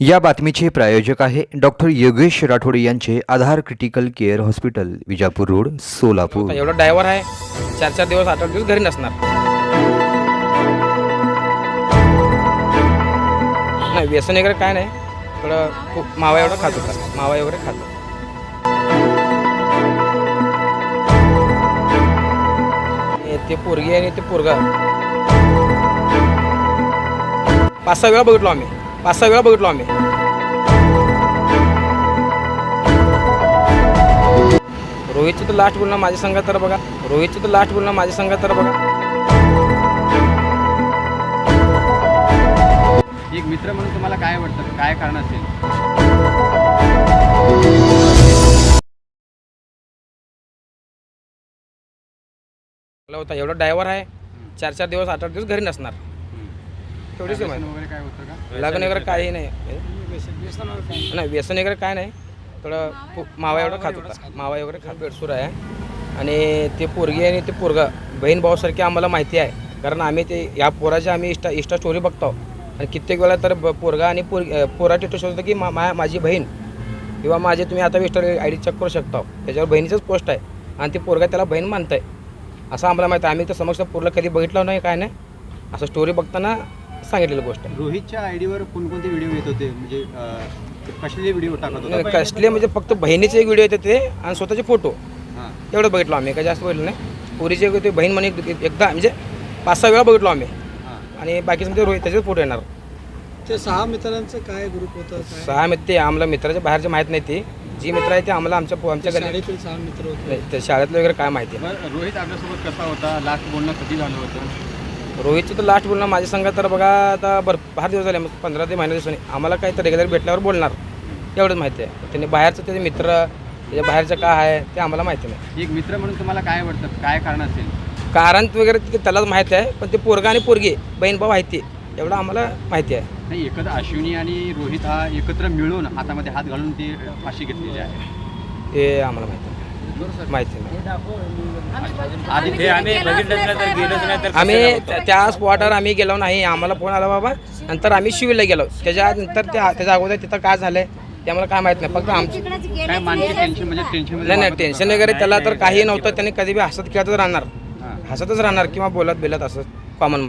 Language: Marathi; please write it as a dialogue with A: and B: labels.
A: या बातमीचे प्रायोजक आहे डॉक्टर योगेश राठोड यांचे Aadhaar critical care hospital Vijapur road Solapur.
B: एवढा ड्रायव्हर आहे चार चार दिवस आठ आठ दिवस घरी नसणार. नाही व्यसन वगैरे काय नाही थोडं खूप मावा एवढं खात होता मावा वगैरे खात. होता. ते पोरगी आणि ते पोरगा. पाच सहा वेळा बघितलो आम्ही. पाच सहा वेळा बघितलो आम्ही. रोहितची तर लास्ट बोलणं माझ्या संघात तर बघा. रोहितची तर लास्ट बोलणं माझ्या संघात तर बघा.
C: एक मित्र म्हणून तुम्हाला काय वाटतं काय कारण असेल?
B: होता. एवढा ड्रायव्हर आहे. चार चार दिवस आठ आठ दिवस घरी नसणार. तेवढीच
C: व्यसन
B: माहिती
C: वगैरे काय होतं का?
B: लग्न वगैरे काही नाही. नाही? व्यसन वगैरे काय नाही. थोडं मावा एवढं खात होता. मावा वगैरे खात बेडसूर आहे. आणि ते पोरगी आणि ते पोरगा बहीण भाऊसारखी आम्हाला माहिती आहे. कारण आम्ही ते या पोराच्या आम्ही इष्टा इष्टा स्टोरी बघतो. आणि कित्येक वेळा तर ब- पोरगा आणि पोर पोरा टेटस होतं की मा मा- माझी बहीण किंवा माझे तुम्ही आता विस्टर आय डी चेक करू शकता. त्याच्यावर बहिणीचंच पोस्ट आहे. आणि ते पोरगा त्याला बहीण मानत आहे असं आम्हाला माहिती आहे. आम्ही तर समक्ष पोरला कधी बघितलं नाही काय नाही. असं स्टोरी बघताना सांगितलेली गोष्ट आहे.
C: रोहितच्या आयडीवर कोणकोणते व्हिडिओ येत होते? म्हणजे अं, कसले व्हिडिओ टाकत होता?
B: कसले म्हणजे फक्त बहिणीचे एक व्हिडिओ येते ते आणि स्वतःचे फोटो.
C: हां.
B: एवढं बघितलो आम्ही काही जास्त बघितलं नाही. पुरीचे ते बहीण म्हणे एक- एकदा म्हणजे पाच सहा वेळा बघितलो आम्ही.
C: हां.
B: आणि बाकीचं म्हणजे रोहित त्याचेच फोटो येणार.
D: ते सहा मित्रांचं काय ग्रुप होतं काय?
B: सहा मित्र ते आम्हाला मित्राच्या बाहेरचे माहीत नाही ते. जी मित्र आहे ते आम्हाला आमच्या आमच्या घरी
D: शाळेतील सहा मित्र होते.
B: नाही, ते शाळेतलं वगैरे काय माहिती
C: बरं रोहित आपल्यासोबत कसा होता? लास्ट बोलणं कधी झालं होतं?
B: रोहितचं तर लास्ट बोलणं माझ्या संघात तर बघा आता बर फार दिवस झाले पंधरा ते महिन्या दिवसांनी. आम्हाला काही तर रेग्युलर भेटल्यावर बोलणार. एवढंच माहिती आहे. त्यांनी बाहेरचं त्याचे मित्र त्याच्या बाहेरचं काय आहे ते आम्हाला माहिती नाही.
C: एक मित्र म्हणून तुम्हाला काय वाटतं काय कारण असेल?
B: कारण वगैरे ते त्यालाच माहिती आहे पण ते पोरगा आणि पोरगी बहीण भाऊ आहे ते एवढं आम्हाला माहिती आहे.
C: नाही एकत्र अश्विनी आणि रोहित हा एकत्र मिळून हातामध्ये हात घालून ती फाशी घेतलेली आहे.
B: ते आम्हाला माहिती आहे. माहिती नाही. आम्ही त्या- स्पॉटवर आम्ही गेलो नाही. आम्हाला फोन आला बाबा. नंतर आम्ही शिवीला गेलो. त्याच्यानंतर त्या त्याच्या अगोदर तिथं काय झालंय ते आम्हाला काय माहीत नाही. फक्त आमची
C: म्हणजे
B: नाही नाही टेन्शन वगैरे त्याला तर काही नव्हतं. त्यांनी कधी बी हसत खेळतच राहणार. हसतच राहणार किंवा बोलत बिलत असं कॉमनमध्ये